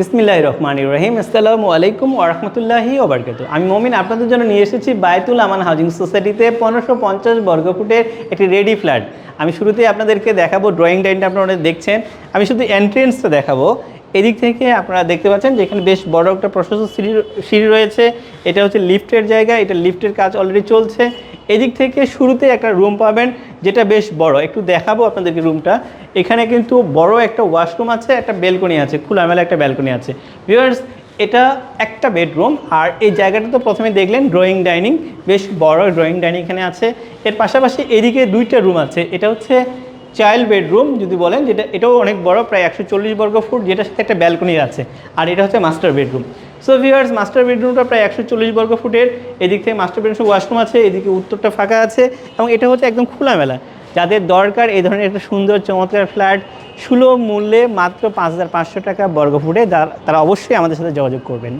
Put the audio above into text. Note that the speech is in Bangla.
বিসমিল্লাহ রহমান রহিম আসসালামু আলাইকুম ওরহমতুল্লাহি ওবরকাত আমি মমিন, আপনাদের জন্য নিয়ে এসেছি বায়তুল আমান হাউজিং সোসাইটিতে পনেরোশো পঞ্চাশ বর্গফুটের একটি রেডি ফ্ল্যাট। আমি শুরুতেই আপনাদেরকে দেখাবো, ড্রয়িং ডাইনটা আপনারা দেখছেন। আমি শুধু এন্ট্রেন্সটা দেখাবো। এদিক থেকে আপনারা দেখতে পাচ্ছেন যে এখানে বেশ বড় একটা প্রশস্ত সিঁড়ি সিঁড়ি রয়েছে। এটা হচ্ছে লিফটের জায়গা, এটা লিফটের কাজ অলরেডি চলছে। এদিক থেকে শুরুতে একটা রুম পাবেন, যেটা বেশ বড়। একটু দেখাবো আপনাদেরকে রুমটা এখানে কিন্তু বড় একটা ওয়াশরুম আছে, একটা বেলকনি আছে, খোলামেলা একটা ব্যালকনি আছে। ভিউয়ার্স এটা একটা বেডরুম আর এই জায়গাটা তো প্রথমে দেখলেন ড্রয়িং ডাইনিং বেশ বড় ড্রয়িং ডাইনিং এখানে আছে। এর পাশাপাশি এদিকে দুইটা রুম আছে। এটা হচ্ছে চাইল্ড বেডরুম যদি বলেন, যেটা এটাও অনেক বড়, প্রায় একশো চল্লিশ বর্গ ফুট, যেটার সাথে একটা ব্যালকনি আছে। আর এটা হচ্ছে master bedroom. So viewers master বেডরুমটা প্রায় একশো চল্লিশ বর্গ ফুটের। এদিক থেকে মাস্টার বেডরুম ওয়াশরুম আছে, এদিকে উত্তরটা ফাঁকা আছে, এবং এটা হচ্ছে একদম খোলামেলা। যাদের দরকার, এই ধরনের একটা সুন্দর চমৎকার ফ্ল্যাট, সুলভ মূল্যে মাত্র পাঁচ হাজার পাঁচশো টাকা বর্গ ফুটে তারা অবশ্যই আমাদের সাথে যোগাযোগ করবেন।